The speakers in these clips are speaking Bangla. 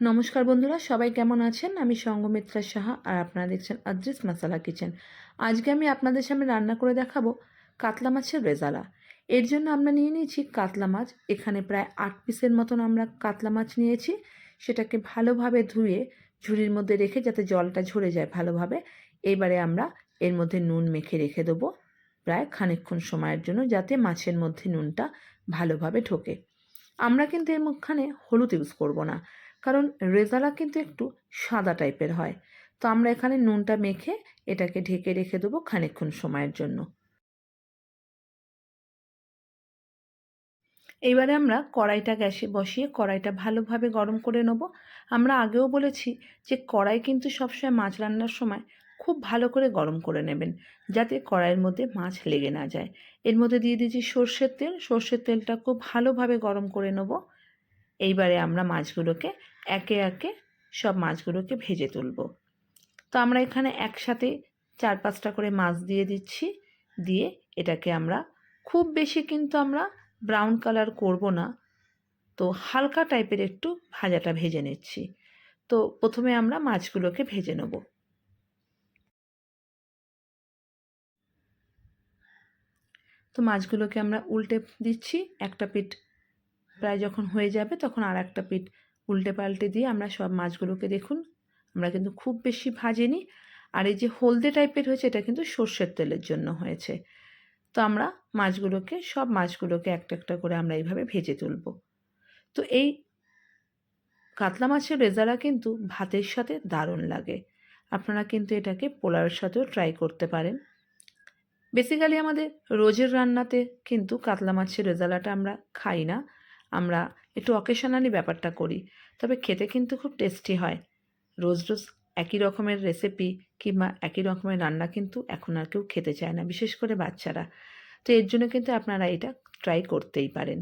নমস্কার বন্ধুরা, সবাই কেমন আছেন? আমি সঙ্গমিত্রা সাহা আর আপনারা দেখছেন আদ্রিস মাসালা কিচেন। আজকে আমি আপনাদের সামনে রান্না করে দেখাবো কাতলা মাছের রেজালা। এর জন্য আমরা নিয়ে নিয়েছি কাতলা মাছ। এখানে প্রায় আট পিসের মতন আমরা কাতলা মাছ নিয়েছি। সেটাকে ভালোভাবে ধুয়ে ঝুড়ির মধ্যে রেখে যাতে জলটা ঝরে যায় ভালোভাবে, এবারে আমরা এর মধ্যে নুন মেখে রেখে দেবো প্রায় খানিকক্ষণ সময়ের জন্য যাতে মাছের মধ্যে নুনটা ভালোভাবে ঢোকে। আমরা কিন্তু এর মধ্যখানে হলুদ ইউজ করব না। কারণ রেজালা কিন্তু একটু সাদা টাইপের হয়। তো আমরা এখানে নুনটা মেখে এটাকে ঢেকে রেখে দেবো খানিকক্ষণ সময়ের জন্য। এইবারে আমরা কড়াইটা গ্যাসে বসিয়ে কড়াইটা ভালোভাবে গরম করে নেব। আমরা আগেও বলেছি যে কড়াই কিন্তু সবসময় মাছ রান্নার সময় খুব ভালো করে গরম করে নেবেন, যাতে কড়াইয়ের মধ্যে মাছ লেগে না যায়। এর মধ্যে দিয়ে দিয়েছি সর্ষের তেল। সর্ষের তেলটা খুব ভালোভাবে গরম করে নেব। এইবারে আমরা মাছগুলোকে একে একে সব মাছগুলোকে ভেজে তুলব। তো আমরা এখানে একসাথে চার পাঁচটা করে মাছ দিয়ে দিচ্ছি। দিয়ে এটাকে আমরা খুব বেশি কিন্তু আমরা ব্রাউন কালার করব না। তো হালকা টাইপের একটু ভাজাটা ভেজে নিচ্ছি। তো প্রথমে আমরা মাছগুলোকে ভেজে নেব। তো মাছগুলোকে আমরা উল্টে দিচ্ছি। একটা পিঠ প্রায় যখন হয়ে যাবে তখন আর একটা পিঠ উল্টে পাল্টে দিয়ে আমরা সব মাছগুলোকে দেখুন, আমরা কিন্তু খুব বেশি ভাজিনি। আর এই যে হলদে টাইপের হয়েছে, এটা কিন্তু সর্ষের তেলের জন্য হয়েছে। তো আমরা মাছগুলোকে, সব মাছগুলোকে একটা একটা করে আমরা এইভাবে ভেজে তুলব। তো এই কাতলা মাছের রেজালা কিন্তু ভাতের সাথে দারুণ লাগে। আপনারা কিন্তু এটাকে পোলাওয়ের সাথেও ট্রাই করতে পারেন। বেসিক্যালি আমাদের রোজের রান্নাতে কিন্তু কাতলা মাছের রেজালাটা আমরা খাই না। আমরা একটু অকেশনালি ব্যাপারটা করি। তবে খেতে কিন্তু খুব টেস্টি হয়। রোজ রোজ একই রকমের রেসিপি কিংবা একই রকমের রান্না কিন্তু এখন আর কেউ খেতে চায় না, বিশেষ করে বাচ্চারা। তো এর জন্য কিন্তু আপনারা এটা ট্রাই করতেই পারেন।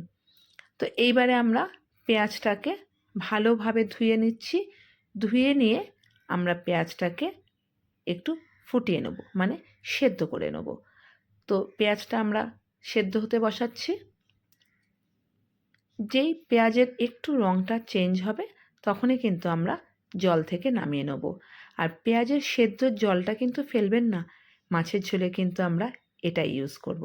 তো এইবারে আমরা পেঁয়াজটাকে ভালোভাবে ধুয়ে নিচ্ছি। ধুয়ে নিয়ে আমরা পেঁয়াজটাকে একটু ফুটিয়ে নেব মানে সেদ্ধ করে নেব। তো পেঁয়াজটা আমরা সেদ্ধ হতে বসাচ্ছি। যেই পেঁয়াজের একটু রঙটা চেঞ্জ হবে, তখনই কিন্তু আমরা জল থেকে নামিয়ে নেব। আর পেঁয়াজের সেদ্ধ জলটা কিন্তু ফেলবেন না, মাছের ঝোলে কিন্তু আমরা এটা ইউজ করব।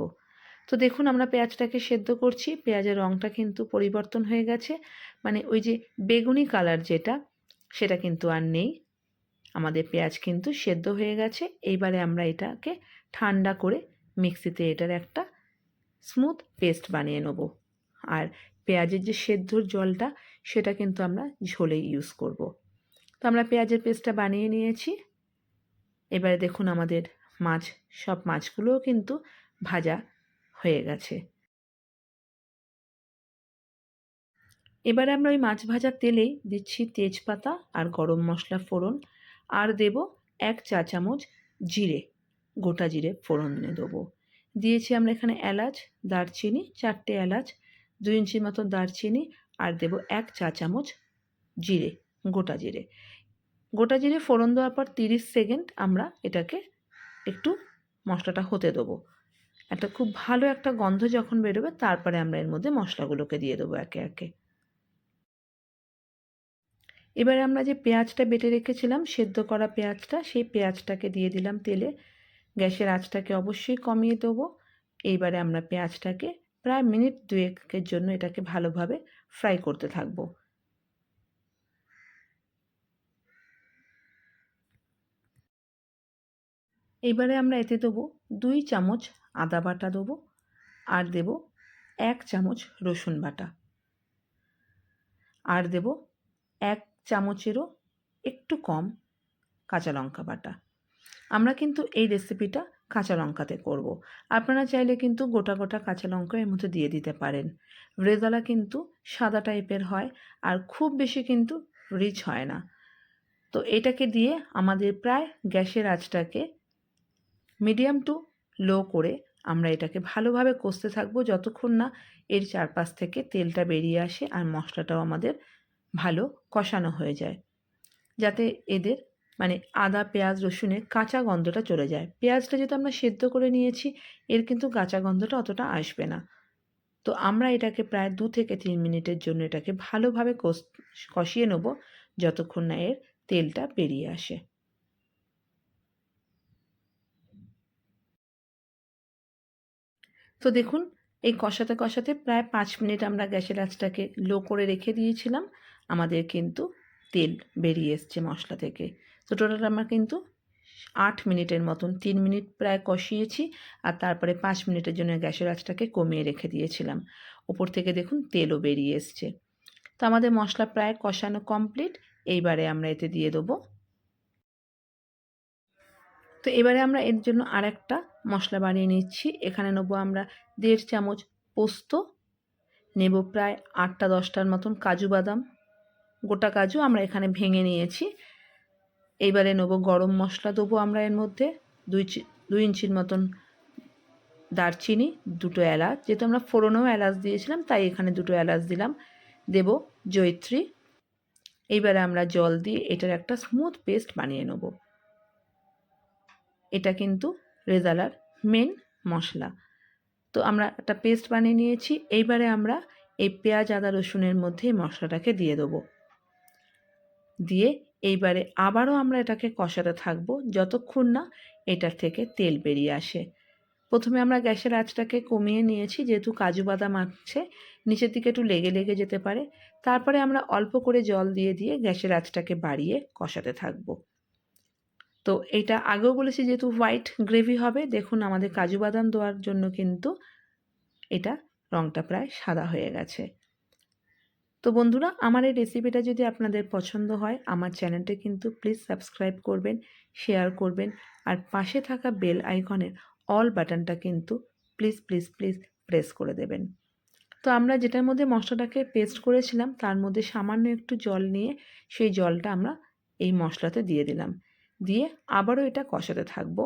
তো দেখুন আমরা পেঁয়াজটাকে সেদ্ধ করছি, পেঁয়াজের রঙটা কিন্তু পরিবর্তন হয়ে গেছে। মানে ওই যে বেগুনি কালার যেটা, সেটা কিন্তু আর নেই। আমাদের পেঁয়াজ কিন্তু সেদ্ধ হয়ে গেছে। এইবারে আমরা এটাকে ঠান্ডা করে মিক্সিতে এটার একটা স্মুথ পেস্ট বানিয়ে নেব। আর পেঁয়াজের যে সেদ্ধর জলটা, সেটা কিন্তু আমরা ঝোলে ইউজ করব। তো আমরা পেঁয়াজের পেস্টটা বানিয়ে নিয়েছি। এবারে দেখুন আমাদের মাছ, সব মাছগুলোও কিন্তু ভাজা হয়ে গেছে। এবারে আমরা ওই মাছ ভাজার তেলেই দিচ্ছি তেজপাতা আর গরম মশলা ফোড়ন। আর দেব এক চা চামচ জিরে, গোটা জিরে ফোড়ন দেবো। দিয়েছি আমরা এখানে এলাচ, দারচিনি, চারটে এলাচ দুই ইঞ্চির মতো দারচিনি আর দেব এক চা চামচ জিরে, গোটা জিরে। গোটা জিরে ফোড়ন দেওয়ার পর তিরিশ সেকেন্ড আমরা এটাকে একটু মশলাটা হতে দেবো। একটা খুব ভালো একটা গন্ধ যখন বেরোবে, তারপরে আমরা এর মধ্যে মশলাগুলোকে দিয়ে দেবো একে একে। এবারে আমরা যে পেঁয়াজটা বেটে রেখেছিলাম, সেদ্ধ করা পেঁয়াজটা, সেই পেঁয়াজটাকে দিয়ে দিলাম তেলে। গ্যাসের আঁচটাকে অবশ্যই কমিয়ে দেবো। এইবারে আমরা পেঁয়াজটাকে প্রায় মিনিট দুয়েকের জন্য এটাকে ভালোভাবে ফ্রাই করতে থাকব। এবারে আমরা এতে দেবো দুই চামচ আদা বাটা দেবো আর দেব এক চামচ রসুন বাটা। আর দেব এক চামচেরও একটু কম কাঁচা লঙ্কা বাটা। আমরা কিন্তু এই রেসিপিটা কাঁচা লঙ্কাতে করব। আপনারা চাইলে কিন্তু গোটা গোটা কাঁচা লঙ্কা এর মধ্যে দিয়ে দিতে পারেন। রেজালা কিন্তু সাদা টাইপের হয় আর খুব বেশি কিন্তু রিচ হয় না। তো এটাকে দিয়ে আমাদের প্রায় গ্যাসের আঁচটাকে মিডিয়াম টু লো করে আমরা এটাকে ভালোভাবে কষতে থাকব যতক্ষণ না এর চারপাশ থেকে তেলটা বেরিয়ে আসে আর মশলাটাও আমাদের ভালো কষানো হয়ে যায়। যাতে এদের মানে আদা, পেঁয়াজ, রসুনের কাঁচা গন্ধটা চলে যায়। পেঁয়াজটা যেহেতু আমরা সেদ্ধ করে নিয়েছি, এর কিন্তু কাঁচা গন্ধটা অতটা আসবে না। তো আমরা এটাকে প্রায় দু থেকে তিন মিনিটের জন্য এটাকে ভালোভাবে কষ, কষিয়ে নেব, যতক্ষণ না এর তেলটা বেরিয়ে আসে। তো দেখুন, এই কষাতে কষাতে প্রায় পাঁচ মিনিট আমরা গ্যাসের আঁচটাকে লো করে রেখে দিয়েছিলাম। আমাদের কিন্তু তেল বেরিয়ে এসছে মশলা থেকে। তো টোটাল আমরা কিন্তু আট মিনিটের মতন, তিন মিনিট প্রায় কষিয়েছি আর তারপরে পাঁচ মিনিটের জন্য গ্যাসের আঁচটাকে কমিয়ে রেখে দিয়েছিলাম। ওপর থেকে দেখুন তেলও বেরিয়ে এসছে। তো আমাদের মশলা প্রায় কষানো কমপ্লিট এইবারে আমরা এতে দিয়ে দেবো। তো এবারে আমরা এর জন্য আর একটা মশলা বানিয়ে নিচ্ছি। এখানে নেব আমরা দেড় চামচ পোস্ত, নেব প্রায় আটটা দশটার মতন কাজু বাদাম গোটা কাজু আমরা এখানে ভেঙে নিয়েছি। এইবারে নেব গরম মশলা, দেবো আমরা এর মধ্যে দুই দুই ইঞ্চির মতন দারচিনি, দুটো এলাচ। যেহেতু আমরা ফোড়নেও এলাচ দিয়েছিলাম, তাই এখানে দুটো এলাচ দিলাম। দেব জৈত্রী এইবারে আমরা জল দিয়ে এটার একটা স্মুথ পেস্ট বানিয়ে নেব। এটা কিন্তু রেজালার মেন মশলা। তো আমরা একটা পেস্ট বানিয়ে নিয়েছি। এইবারে আমরা এই পেঁয়াজ, আদা, রসুনের মধ্যে এই মশলাটাকে দিয়ে দেবো। দিয়ে এইবারে আবারও আমরা এটাকে কষাতে থাকব যতক্ষণ না এটার থেকে তেল বেরিয়ে আসে। প্রথমে আমরা গ্যাসের আঁচটাকে কমিয়ে নিয়েছি, যেহেতু কাজু বাদাম আছে, নিচের দিকে একটু লেগে লেগে যেতে পারে। তারপরে আমরা অল্প করে জল দিয়ে দিয়ে গ্যাসের আঁচটাকে বাড়িয়ে কষাতে থাকব। তো এটা আগেও বলেছি যেহেতু হোয়াইট গ্রেভি হবে, দেখুন আমাদের কাজু বাদাম দেওয়ার জন্য কিন্তু এটা রঙটা প্রায় সাদা হয়ে গেছে। তো বন্ধুরা, আমার এই রেসিপিটা যদি আপনাদের পছন্দ হয়, আমার চ্যানেলটা কিন্তু প্লিজ সাবস্ক্রাইব করবেন শেয়ার করবেন, আর পাশে থাকা বেল আইকনের অল বাটনটা কিন্তু প্লিজ প্লিজ প্লিজ প্রেস করে দেবেন। তো আমরা যেটার মধ্যে মশলাটাকে পেস্ট করেছিলাম, তার মধ্যে সামান্য একটু জল নিয়ে সেই জলটা আমরা এই মশলাতে দিয়ে দিলাম। দিয়ে আবারও এটা কষাতে থাকব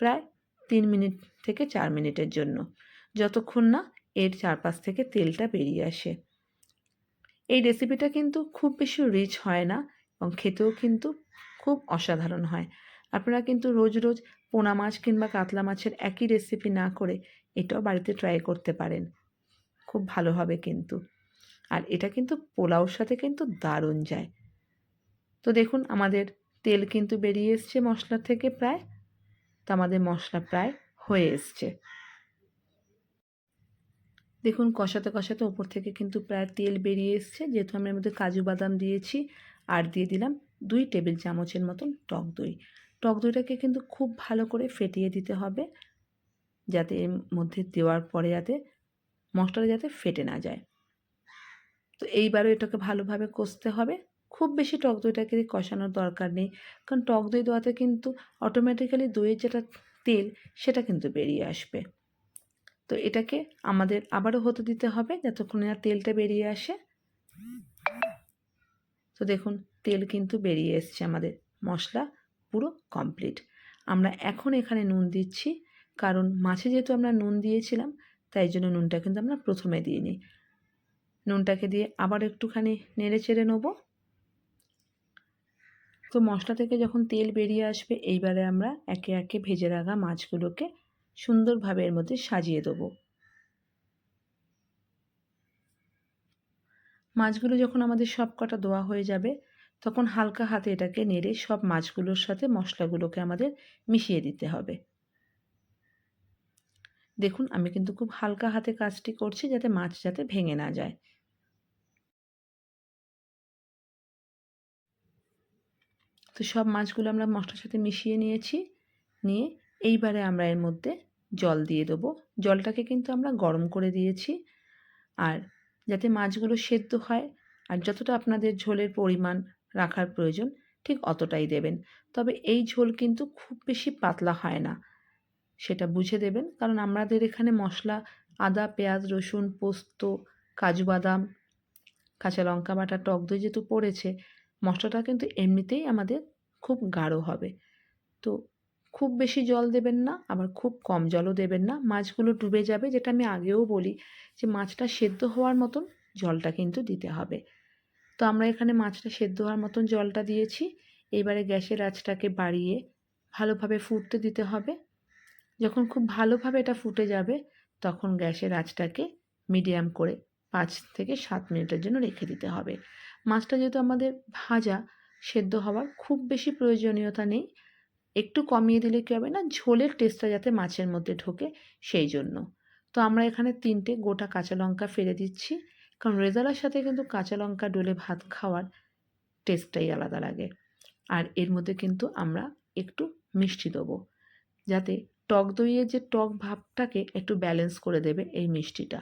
প্রায় তিন মিনিট থেকে চার মিনিটের জন্য। যতক্ষণ না এর চারপাশ থেকে তেলটা বেরিয়ে আসে। এই রেসিপিটা কিন্তু খুব বেশি রিচ হয় না এবং খেতেও কিন্তু খুব অসাধারণ হয়। আপনারা কিন্তু রোজ রোজ পোনা মাছ কিংবা কাতলা মাছের একই রেসিপি না করে এটাও বাড়িতে ট্রাই করতে পারেন। খুব ভালো হবে কিন্তু। আর এটা কিন্তু পোলাওর সাথে কিন্তু দারুণ যায়। তো দেখুন, আমাদের তেল কিন্তু বেরিয়ে এসছে মশলা থেকে প্রায়। তো আমাদের মশলা প্রায় হয়ে এসছে। দেখুন, কষাতে কষাতে ওপর থেকে কিন্তু প্রায় তেল বেরিয়ে এসছে। যেহেতু আমি এর মধ্যে কাজু বাদাম দিয়েছি আর দিয়ে দিলাম দুই টেবিল চামচের মতন টক দই। টক দইটাকে কিন্তু খুব ভালো করে ফেটিয়ে দিতে হবে যাতে এর মধ্যে দেওয়ার পরে যাতে মশলাটা যাতে ফেটে না যায়। তো এইবারও এটাকে ভালোভাবে কষতে হবে। খুব বেশি টক দইটাকে কষানোর দরকার নেই, কারণ টক দই দেওয়াতে কিন্তু অটোমেটিক্যালি দইয়ের যেটা তেল সেটা কিন্তু বেরিয়ে আসবে। তো এটাকে আমাদের আবারও হতে দিতে হবে যতক্ষণ না তেলটা বেরিয়ে আসে। তো দেখুন, তেল কিন্তু বেরিয়ে এসছে আমাদের। মশলা পুরো কমপ্লিট আমরা এখন এখানে নুন দিচ্ছি, কারণ মাছে যেহেতু আমরা নুন দিয়েছিলাম, তাই জন্য নুনটা কিন্তু আমরা প্রথমে দিইনি নুনটাকে দিয়ে আবার একটুখানি নেড়ে চেড়ে নেব। তো মশলা থেকে যখন তেল বেরিয়ে আসবে, এইবারে আমরা একে একে ভেজে রাখা মাছগুলোকে সুন্দরভাবে এর মধ্যে সাজিয়ে দেবো। মাছগুলো যখন আমাদের সব কটা দোয়া হয়ে যাবে, তখন হালকা হাতে এটাকে নেড়ে সব মাছগুলোর সাথে মশলাগুলোকে আমাদের মিশিয়ে দিতে হবে। দেখুন, আমি কিন্তু খুব হালকা হাতে কাজটি করছি যাতে মাছ যাতে ভেঙে না যায়। তো সব মাছগুলো আমরা মশলার সাথে মিশিয়ে নিয়েছি, নিয়ে এইবারে আমরা এর মধ্যে জল দিয়ে দেবো। জলটাকে কিন্তু আমরা গরম করে দিয়েছি। আর যাতে মাছগুলো সেদ্ধ হয় আর যতটা আপনাদের ঝোলের পরিমাণ রাখার প্রয়োজন, ঠিক অতটাই দেবেন। তবে এই ঝোল কিন্তু খুব বেশি পাতলা হয় না, সেটা বুঝে দেবেন। কারণ আমাদের এখানে মশলা, আদা, পেঁয়াজ, রসুন, পোস্ত, কাজু বাদাম, কাঁচা লঙ্কা বাটা, টক দই যেহেতু পড়েছে, মশলাটা কিন্তু এমনিতেই আমাদের খুব গাঢ় হবে। তো খুব বেশি জল দেবেন না, আবার খুব কম জলও দেবেন না। মাছগুলো ডুবে যাবে, যেটা আমি আগেও বলি যে মাছটা সেদ্ধ হওয়ার মতন জলটা কিন্তু দিতে হবে। তো আমরা এখানে মাছটা সেদ্ধ হওয়ার মতন জলটা দিয়েছি। এবারে গ্যাসের আঁচটাকে বাড়িয়ে ভালোভাবে ফুটতে দিতে হবে। যখন খুব ভালোভাবে এটা ফুটে যাবে, তখন গ্যাসের আঁচটাকে মিডিয়াম করে পাঁচ থেকে সাত মিনিটের জন্য রেখে দিতে হবে। মাছটা যেহেতু আমাদের ভাজা, সেদ্ধ হওয়ার খুব বেশি প্রয়োজনীয়তা নেই। একটু কমিয়ে দিলে কী হবে না? ঝোলের টেস্টটা যাতে মাছের মধ্যে ঢোকে সেই জন্য। তো আমরা এখানে তিনটে গোটা কাঁচা লঙ্কা ফেলে দিচ্ছি। কারণ রেজালার সাথে কিন্তু কাঁচা লঙ্কা ডলে ভাত খাওয়ার টেস্টটাই আলাদা লাগে। আর এর মধ্যে কিন্তু আমরা একটু মিষ্টি দেবো। যাতে টক দইয়ের যে টক ভাবটাকে একটু ব্যালেন্স করে দেবে এই মিষ্টিটা।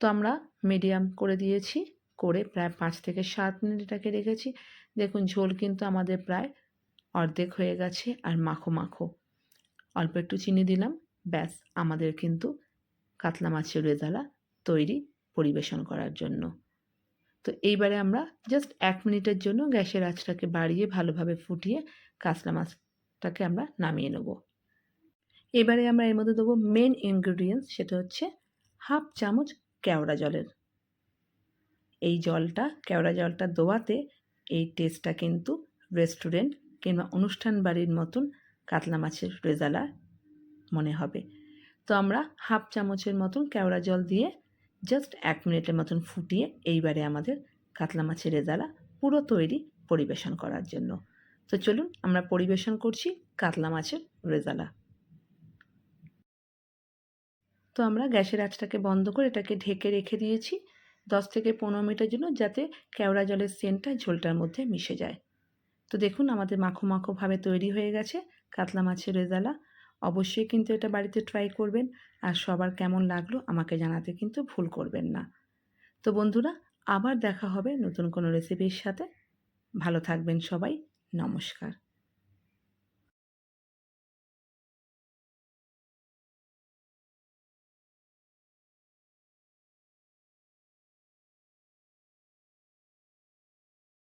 তো আমরা মিডিয়াম করে দিয়েছি। করে প্রায় পাঁচ থেকে সাত মিনিট এটাকে রেখেছি। দেখুন, ঝোল কিন্তু আমাদের প্রায় অর্ধেক হয়ে গেছে আর মাখো মাখো। অল্প একটু চিনি দিলাম, ব্যাস, আমাদের কিন্তু কাতলা মাছের রেজালা তৈরি পরিবেশন করার জন্য। তো এইবারে আমরা জাস্ট এক মিনিটের জন্য গ্যাসের আঁচটাকে বাড়িয়ে ভালোভাবে ফুটিয়ে কাতলা মাছটাকে আমরা নামিয়ে নেব। এবারে আমরা এর মধ্যে দেবো মেন ইনগ্রিডিয়েন্টস সেটা হচ্ছে হাফ চামচ কেওড়া জলের। এই জলটা, কেওড়া জলটা দোয়াতে এই টেস্টটা কিন্তু রেস্টুরেন্ট কিংবা অনুষ্ঠান বাড়ির মতন কাতলা মাছের রেজালা মনে হবে। তো আমরা হাফ চামচের মতন কেওড়া জল দিয়ে জাস্ট এক মিনিটের মতন ফুটিয়ে এইবারে আমাদের কাতলা মাছের রেজালা পুরো তৈরি পরিবেশন করার জন্য। তো চলুন আমরা পরিবেশন করছি কাতলা মাছের রেজালা। তো আমরা গ্যাসের আঁচটাকে বন্ধ করে এটাকে ঢেকে রেখে দিয়েছি। দশ থেকে পনেরো মিনিটের জন্য যাতে কেওড়া জলের সেন্টটা ঝোলটার মধ্যে মিশে যায়। তো দেখুন, আমাদের মাখো মাখোভাবে তৈরি হয়ে গেছে কাতলা মাছের রেজালা। অবশ্যই কিন্তু এটা বাড়িতে ট্রাই করবেন আর সবার কেমন লাগল আমাকে জানাতে কিন্তু ভুল করবেন না। তো বন্ধুরা, আবার দেখা হবে নতুন কোনো রেসিপির সাথে। ভালো থাকবেন সবাই, নমস্কার।